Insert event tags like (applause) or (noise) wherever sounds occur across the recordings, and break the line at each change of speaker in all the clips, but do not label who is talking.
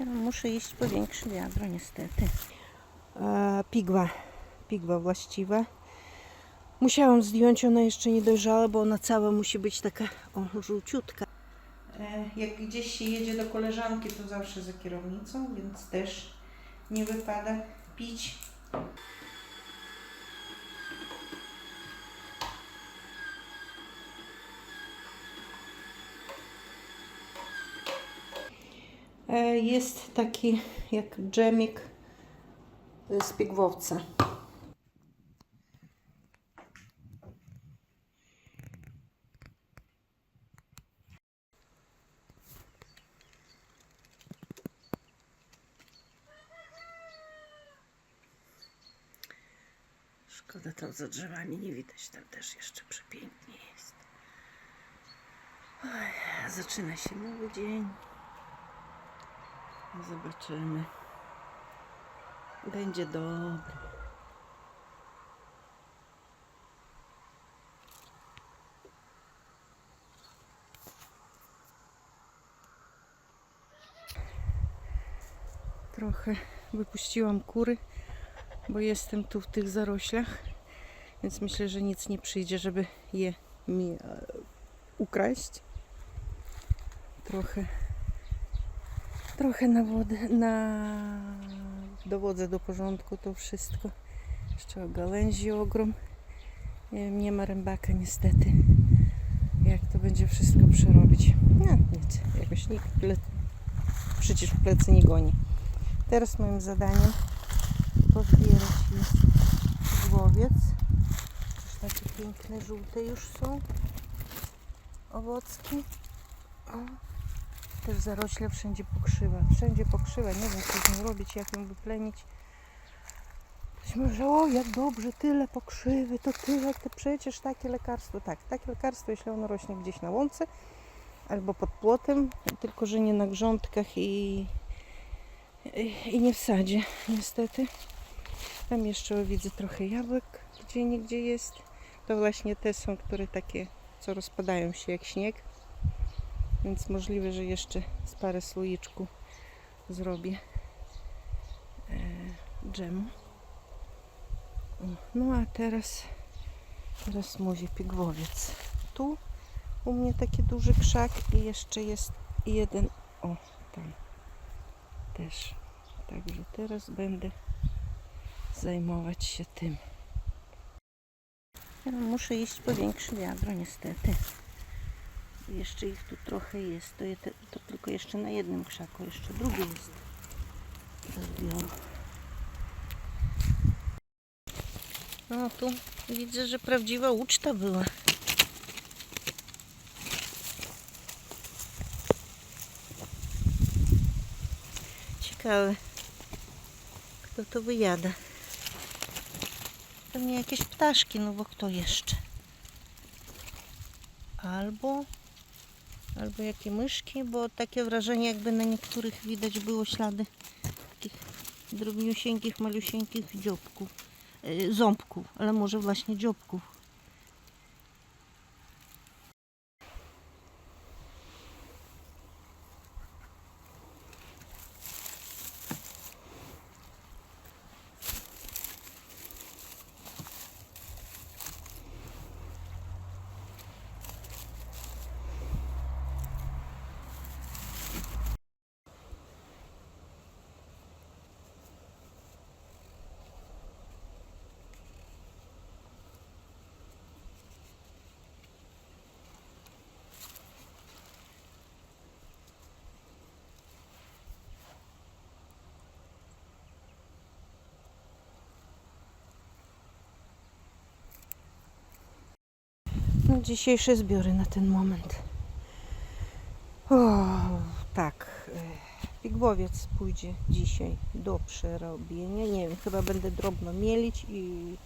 Ja muszę iść po większe wiadro niestety. E, pigwa, pigwa właściwa. Musiałam zdjąć, ona jeszcze nie dojrzała, bo ona cała musi być taka o, żółciutka. E, jak gdzieś się jedzie do koleżanki, to zawsze za kierownicą, więc też nie wypada pić. Jest taki jak dżemik z pigwowca. Szkoda tam za drzewami nie widać, tam też jeszcze przepięknie jest. Oj, zaczyna się nowy dzień. Zobaczymy. Będzie dobry. Trochę wypuściłam kury, bo jestem tu w tych zaroślach, więc myślę, że nic nie przyjdzie, żeby je mi e, ukraść. Trochę trochę na wodę, na dowodzę do porządku to wszystko. Jeszcze gałęzi ogrom. Nie, nie ma rębaka niestety. Jak to będzie wszystko przerobić? No nic, jakoś nikt ple... przecież w plecy nie goni. Teraz moim zadaniem pozbierać jest głowiec. Takie piękne, żółte już są owocki. O też zarośle wszędzie pokrzywa. Wszędzie pokrzywa. Nie wiem, co z nią robić, jak ją wyplenić. Ktoś może, o jak dobrze, tyle pokrzywy, to tyle, to przecież takie lekarstwo. Tak, takie lekarstwo, jeśli ono rośnie gdzieś na łące albo pod płotem, tylko że nie na grządkach i, i, i nie w sadzie, niestety. Tam jeszcze widzę trochę jabłek, gdzie nigdzie jest. To właśnie te są, które takie, co rozpadają się jak śnieg. Więc możliwe, że jeszcze z parę słoiczku zrobię e, dżemu. No a teraz, teraz mówię pigwowiec. Tu u mnie taki duży krzak i jeszcze jest jeden, o tam też. Także teraz będę zajmować się tym. Ja muszę iść po większe wiadro niestety. Jeszcze ich tu trochę jest. To, je te, to tylko jeszcze na jednym krzaku. Jeszcze drugi jest. do zbioru. No tu widzę, że prawdziwa uczta była. Ciekawe, kto to wyjada. Pewnie jakieś ptaszki, no bo kto jeszcze? Albo albo jakie myszki, bo takie wrażenie jakby na niektórych widać było ślady takich drobniusieńkich, malusieńkich dzióbków, yy, ząbków, ale może właśnie dzióbków. Dzisiejsze zbiory na ten moment. O, tak. e, Pigłowiec pójdzie dzisiaj do przerobienia. Nie wiem, chyba będę drobno mielić i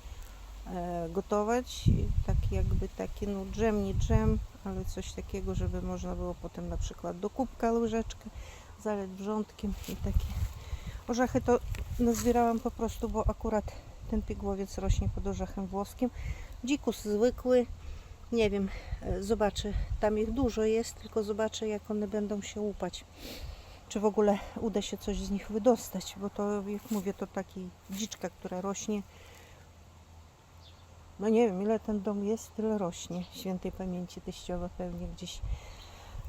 e, gotować. Tak jakby taki, no dżem, nie dżem, ale coś takiego, żeby można było potem na przykład do kubka łyżeczkę zaleć wrzątkiem i takie. Orzechy to nazbierałam po prostu, bo akurat ten pigłowiec rośnie pod orzechem włoskim. Dzikus zwykły, nie wiem, e, zobaczę, tam ich dużo jest, tylko zobaczę jak one będą się łupać. czy w ogóle uda się coś z nich wydostać, bo to, jak mówię, to taki dziczka, która rośnie. No nie wiem, ile ten dom jest, tyle rośnie. Świętej pamięci teściowa pewnie gdzieś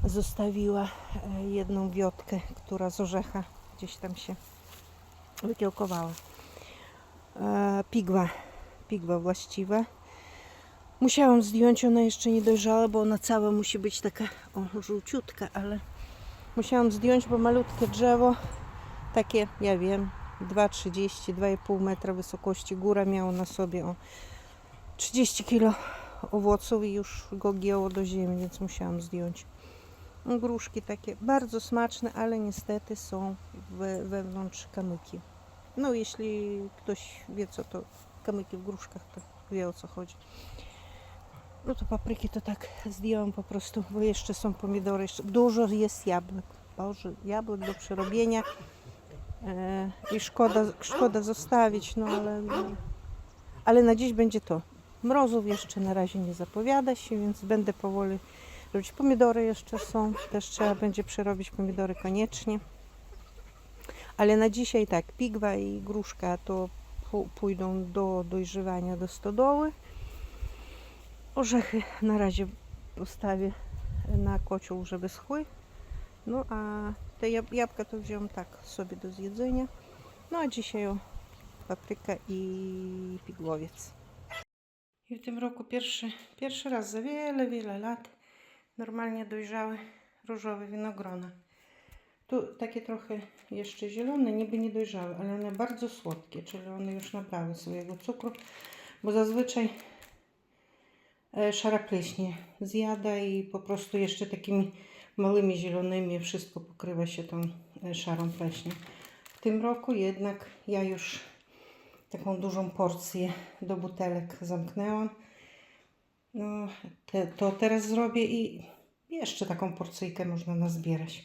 zostawiła e, jedną wiotkę, która z orzecha gdzieś tam się wykiełkowała. E, Pigwa, pigwa właściwa. Musiałam zdjąć, ona jeszcze nie dojrzała, bo ona cała musi być taka o, żółciutka, ale musiałam zdjąć, bo malutkie drzewo, takie, ja wiem, 2,30, 2,5 metra wysokości, góra miało na sobie o 30 kg owoców i już go gięło do ziemi, więc musiałam zdjąć. Gruszki takie bardzo smaczne, ale niestety są we, wewnątrz kamyki. No jeśli ktoś wie co to kamyki w gruszkach, to wie o co chodzi. No to papryki to tak zdjęłam po prostu, bo jeszcze są pomidory, jeszcze dużo jest jabłek. Boże, jabłek do przerobienia. E, I szkoda, szkoda zostawić, no ale, no, ale na dziś będzie to. Mrozów jeszcze na razie nie zapowiada się, więc będę powoli robić. Pomidory jeszcze są, też trzeba będzie przerobić pomidory koniecznie. Ale na dzisiaj tak, pigwa i gruszka to pójdą do dojrzewania do stodoły. Orzechy na razie postawię na kocioł, żeby schły. No a te jab- jabłka to wziąłem tak sobie do zjedzenia. No a dzisiaj papryka i pigłowiec. I w tym roku pierwszy, pierwszy raz za wiele, wiele lat normalnie dojrzałe różowe winogrona. Tu takie trochę jeszcze zielone, niby nie dojrzałe, ale one bardzo słodkie, czyli one już nabrały swojego cukru, bo zazwyczaj szara pleśnie zjada i po prostu jeszcze takimi małymi zielonymi wszystko pokrywa się tą e, szarą pleśnią. W tym roku jednak ja już taką dużą porcję do butelek zamknęłam. No, te, to teraz zrobię i jeszcze taką porcyjkę można nazbierać.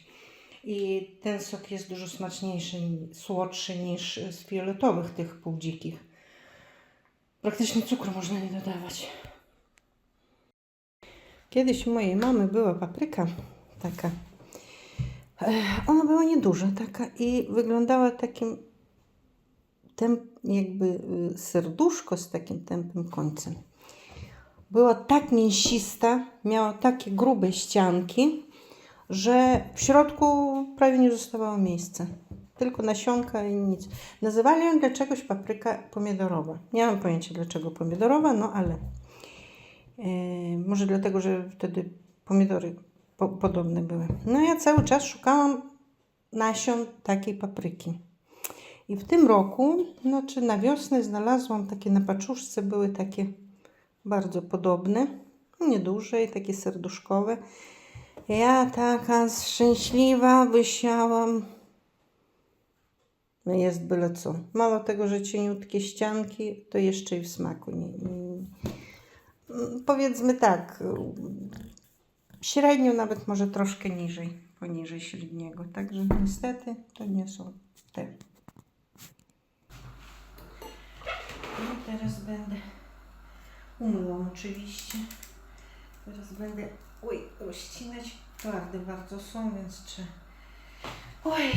I ten sok jest dużo smaczniejszy, słodszy niż z fioletowych tych półdzikich. Praktycznie cukru można nie dodawać. Kiedyś u mojej mamy była papryka taka. Ona była nieduża taka i wyglądała takim temp, jakby y, serduszko z takim tępym końcem. Była tak mięsista, miała takie grube ścianki, że w środku prawie nie zostawało miejsca. Tylko nasionka i nic. Nazywali ją dla czegoś papryka pomidorowa. Nie mam pojęcia dlaczego pomidorowa, no ale może dlatego, że wtedy pomidory po, podobne były. No ja cały czas szukałam nasion takiej papryki. I w tym roku, znaczy na wiosnę znalazłam takie na paczuszce, były takie bardzo podobne, nieduże i takie serduszkowe. Ja taka szczęśliwa wysiałam. No jest byle co. Mało tego, że cieniutkie ścianki, to jeszcze i w smaku. Nie, nie. Powiedzmy tak, średnio nawet może troszkę niżej, poniżej średniego. Także niestety to nie są te. No teraz będę umyłam oczywiście. Teraz będę oj, rozcinać. Twarde bardzo są, więc trzeba. Oj,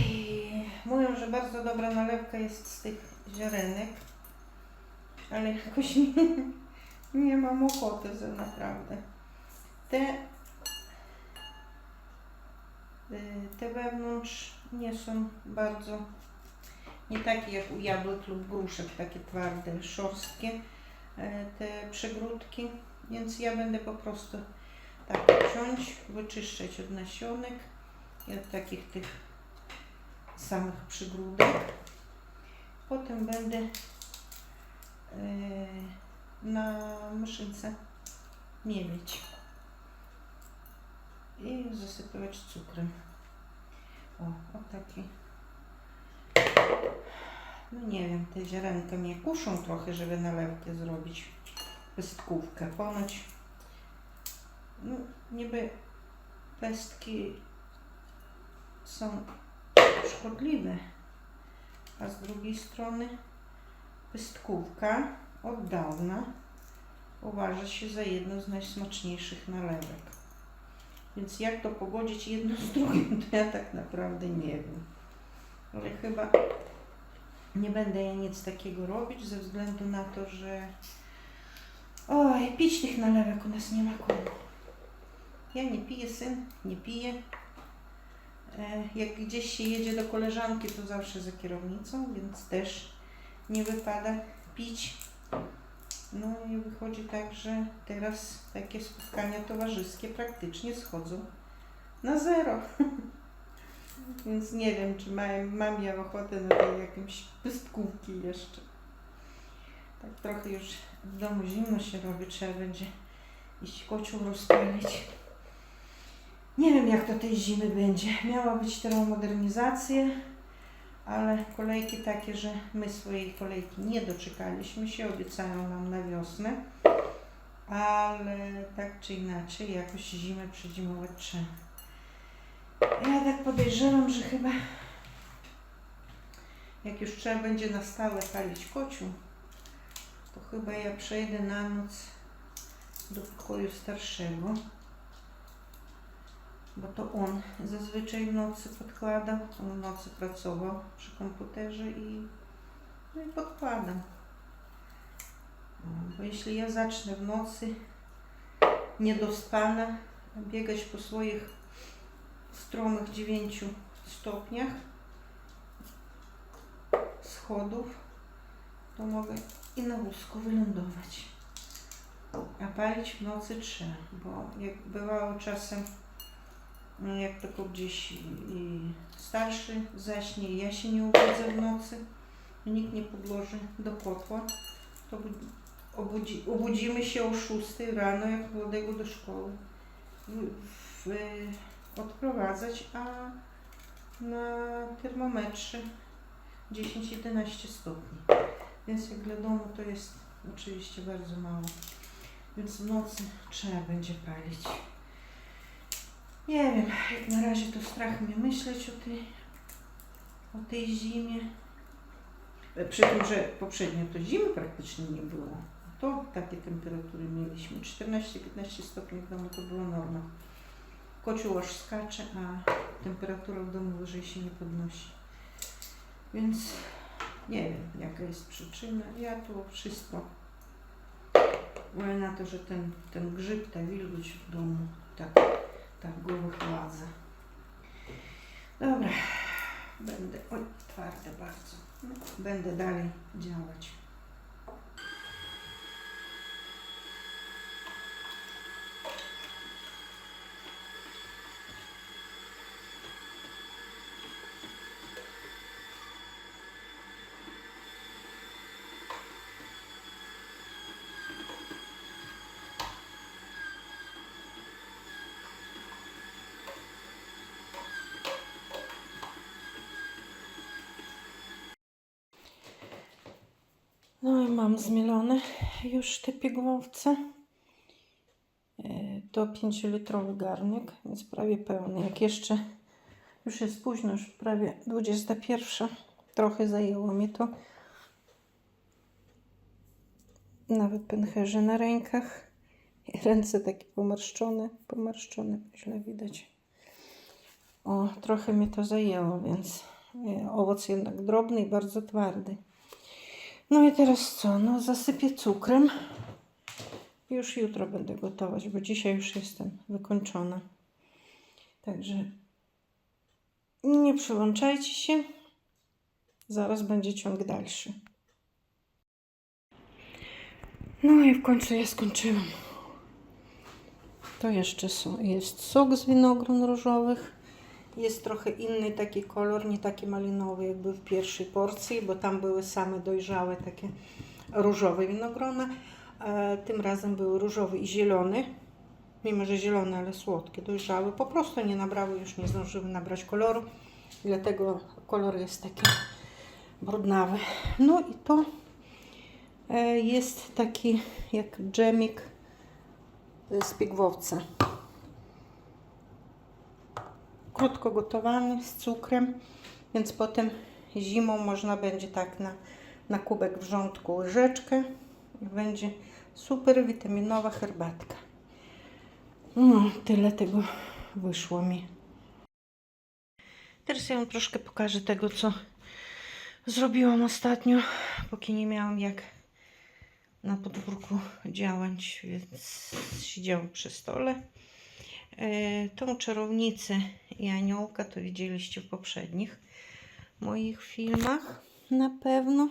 mówią, że bardzo dobra nalewka jest z tych ziarenek, ale jakoś (laughs) nie mam ochoty, że naprawdę. Te, y, te wewnątrz nie są bardzo, nie takie jak u jabłek lub gruszek, takie twarde, szorstkie, y, te przegródki, więc ja będę po prostu tak ciąć, wyczyszczać od nasionek i od takich tych samych przygródek. Potem będę yy, na maszynce mielić i zasypywać cukrem. O, o taki. No nie wiem, te ziarenka mnie kuszą trochę, żeby nalewkę zrobić. Pestkówkę. Ponoć no, niby pestki są szkodliwe, a z drugiej strony pestkówka od dawna uważa się za jedną z najsmaczniejszych nalewek.
Więc jak to pogodzić jedno z drugim, to ja tak naprawdę nie wiem. Ale chyba nie będę ja nic takiego robić ze względu na to, że oj, pić tych nalewek u nas nie ma komu. Ja nie piję, syn nie pije. E, Jak gdzieś się jedzie do koleżanki, to zawsze za kierownicą, więc też nie wypada pić. No i wychodzi tak, że teraz takie spotkania towarzyskie praktycznie schodzą na zero. (laughs) Więc nie wiem, czy mam, mam ja ochotę na tej jakieś pystkówki jeszcze. Tak trochę już w domu zimno się robi, trzeba będzie iść kocioł rozpalić. Nie wiem, jak to tej zimy będzie. Miała być termomodernizacja, ale kolejki takie, że my swojej kolejki nie doczekaliśmy się, obiecają nam na wiosnę, ale tak czy inaczej jakoś zimę przedzimować trzeba. Ja tak podejrzewam, że chyba jak już trzeba będzie na stałe palić kociu, to chyba ja przejdę na noc do pokoju starszego, bo to on zazwyczaj nocy podkładał, on nocy pracował przy komputerze i, no i podkładam. No, Bo jeśli ja zacznę w nocy niedospana biegać po swoich stromych 9 stopniach schodów, to mogę i na wózku wylądować. A palić w nocy trzeba, bo jak bywało czasem, jak tylko gdzieś i starszy zaśnie, ja się nie obudzę w nocy, nikt nie podłoży do kotła, to bu- obudzi, obudzimy się o 6 rano, jak młodego do szkoły. W, w, odprowadzać, a na termometrze 10-11 stopni. Więc jak dla domu to jest oczywiście bardzo mało. Więc w nocy trzeba będzie palić. Nie wiem, jak na razie to strach mnie myśleć o tej, o tej zimie. E, Przy tym, że poprzednio to zimy praktycznie nie było. To takie temperatury mieliśmy. 14-15 stopni w domu to była norma. Kocioł aż skacze, a temperatura w domu wyżej się nie podnosi. Więc nie wiem, jaka jest przyczyna. Ja tu wszystko mówię na to, że ten, ten grzyb, ta wilgoć w domu tak, go wychładza. Dobra, będę, oj, twarde bardzo. Będę dalej działać. No i mam zmielone już te pigłowce. E, To 5-litrowy garnek, więc prawie pełny. Jak jeszcze, już jest późno, już prawie 21. Trochę zajęło mi to. Nawet pęcherze na rękach. (laughs) Ręce takie pomarszczone, pomarszczone, źle widać. O, trochę mi to zajęło, więc e, owoc jednak drobny i bardzo twardy. No i teraz co? No zasypię cukrem. Już jutro będę gotować, bo dzisiaj już jestem wykończona. Także nie przyłączajcie się. Zaraz będzie ciąg dalszy. No i w końcu ja skończyłam. To jeszcze są, jest sok z winogron różowych. Jest trochę inny taki kolor, nie taki malinowy jak był w pierwszej porcji, bo tam były same dojrzałe takie różowe winogrona. E, tym razem były różowy i zielony. Mimo, że zielone, ale słodkie, dojrzałe. Po prostu nie nabrały, już nie zdążyły nabrać koloru. Dlatego kolor jest taki brudnawy. No i to e, jest taki jak dżemik z pigwowca krótko gotowany z cukrem, więc potem zimą można będzie tak na, na kubek wrzątku łyżeczkę będzie super witaminowa herbatka. No, tyle tego wyszło mi. Teraz ja Wam troszkę pokażę tego, co zrobiłam ostatnio, póki nie miałam jak na podwórku działać, więc siedziałam przy stole. E, tą czarownicę i aniołka to widzieliście w poprzednich moich filmach na pewno.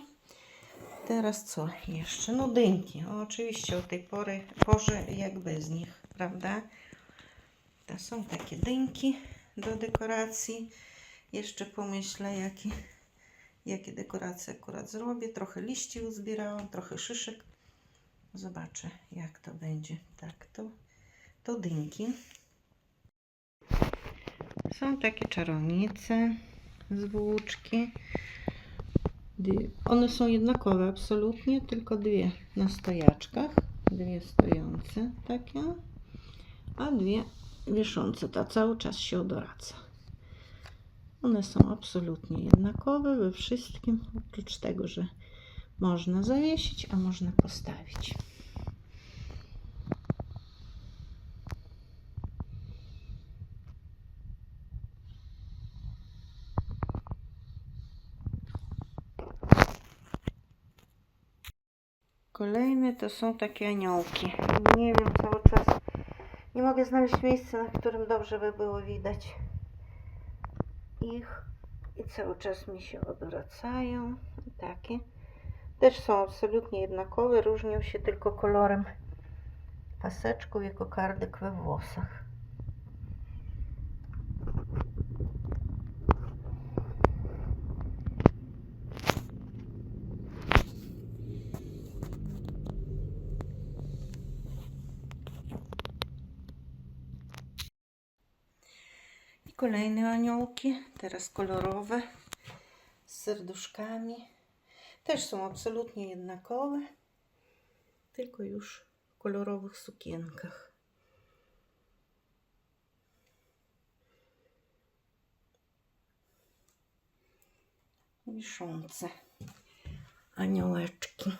Teraz co jeszcze? No dynki. O, oczywiście o tej pory, porze jak bez nich, prawda? To są takie dynki do dekoracji. Jeszcze pomyślę, jakie, jakie dekoracje akurat zrobię. Trochę liści uzbierałam, trochę szyszek. Zobaczę, jak to będzie. Tak, to, to dynki. Są takie czarownice z włóczki. One są jednakowe absolutnie, tylko dwie na stojaczkach. Dwie stojące takie, a dwie wiszące. Ta cały czas się odoraca. One są absolutnie jednakowe we wszystkim, oprócz tego, że można zawiesić, a można postawić. To są takie aniołki. Nie wiem, cały czas nie mogę znaleźć miejsca, na którym dobrze by było widać ich. I cały czas mi się odwracają. Takie. Też są absolutnie jednakowe, różnią się tylko kolorem paseczku i kokardek we włosach. Kolejne aniołki, teraz kolorowe, z serduszkami. Też są absolutnie jednakowe, tylko już w kolorowych sukienkach. Wiszące aniołeczki.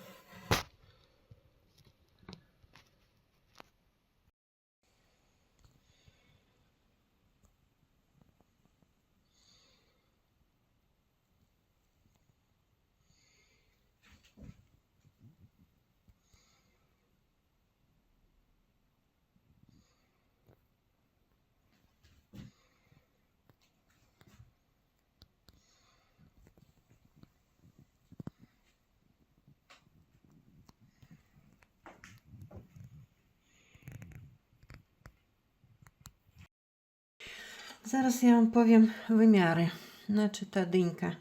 Zaraz ja Wam powiem wymiary. Znaczy ta dynka,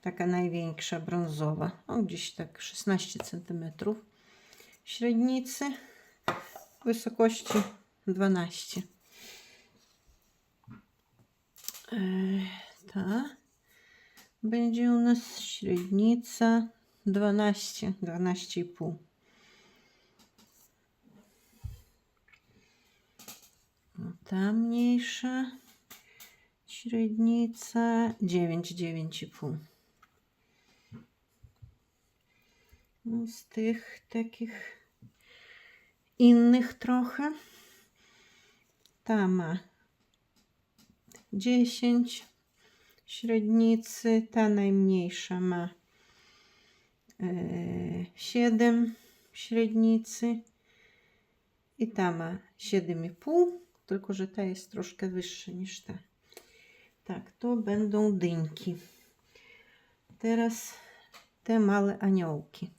taka największa, brązowa, o gdzieś tak 16 cm. Średnicy wysokości 12. Ej, Ta będzie u nas średnica 12, 12,5. No, ta mniejsza średnica 9, 9,5. No, z tych takich innych trochę ta ma 10 średnicy, ta najmniejsza ma e, 7 średnicy i ta ma 7,5 tylko że ta jest troszkę wyższa niż ta. Tak, to będą dynki. Teraz te małe aniołki.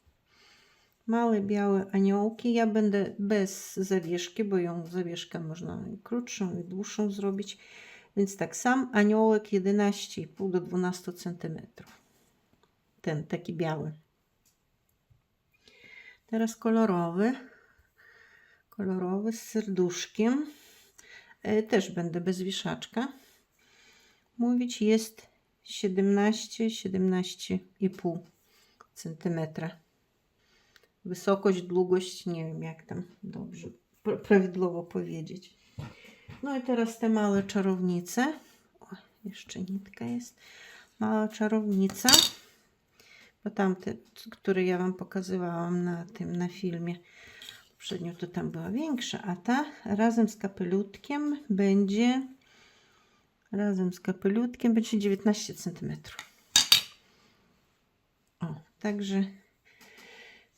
Małe białe aniołki. Ja będę bez zawieszki, bo ją zawieszkę można i krótszą i dłuższą zrobić. Więc tak, sam aniołek 11,5 do 12 cm. Ten taki biały. Teraz kolorowy. Kolorowy z serduszkiem. E, też będę bez wieszaczka mówić. Jest 17, 17,5 cm. Wysokość, długość, nie wiem jak tam dobrze pra- prawidłowo powiedzieć. No i teraz te małe czarownice. O, jeszcze nitka jest. Mała czarownica. Bo tamte, które ja Wam pokazywałam na tym, na filmie, Poprzednio to tam była większa, a ta razem z kapelutkiem będzie razem z kapelutkiem będzie 19 cm. O, także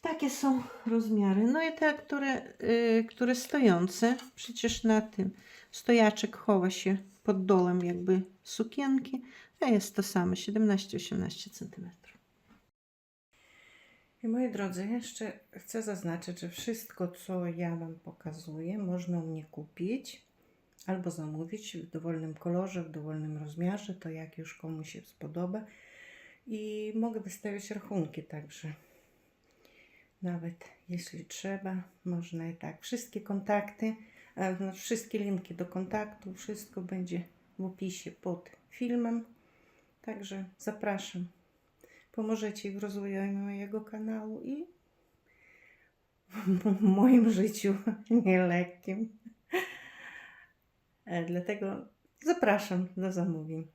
takie są rozmiary. No i te, które, y, które stojące, przecież na tym stojaczek chowa się pod dołem jakby sukienki, a jest to samo 17-18 cm.
I moi drodzy, jeszcze chcę zaznaczyć, że wszystko, co ja Wam pokazuję, można u mnie kupić albo zamówić w dowolnym kolorze, w dowolnym rozmiarze, to jak już komu się spodoba. I mogę wystawiać rachunki także. Nawet jeśli trzeba, można i tak. Wszystkie kontakty, e, no, wszystkie linki do kontaktu, wszystko będzie w opisie pod filmem. Także zapraszam pomożecie w rozwoju mojego kanału i (laughs) w moim życiu (laughs) nielekkim. E, Dlatego zapraszam do zamówień.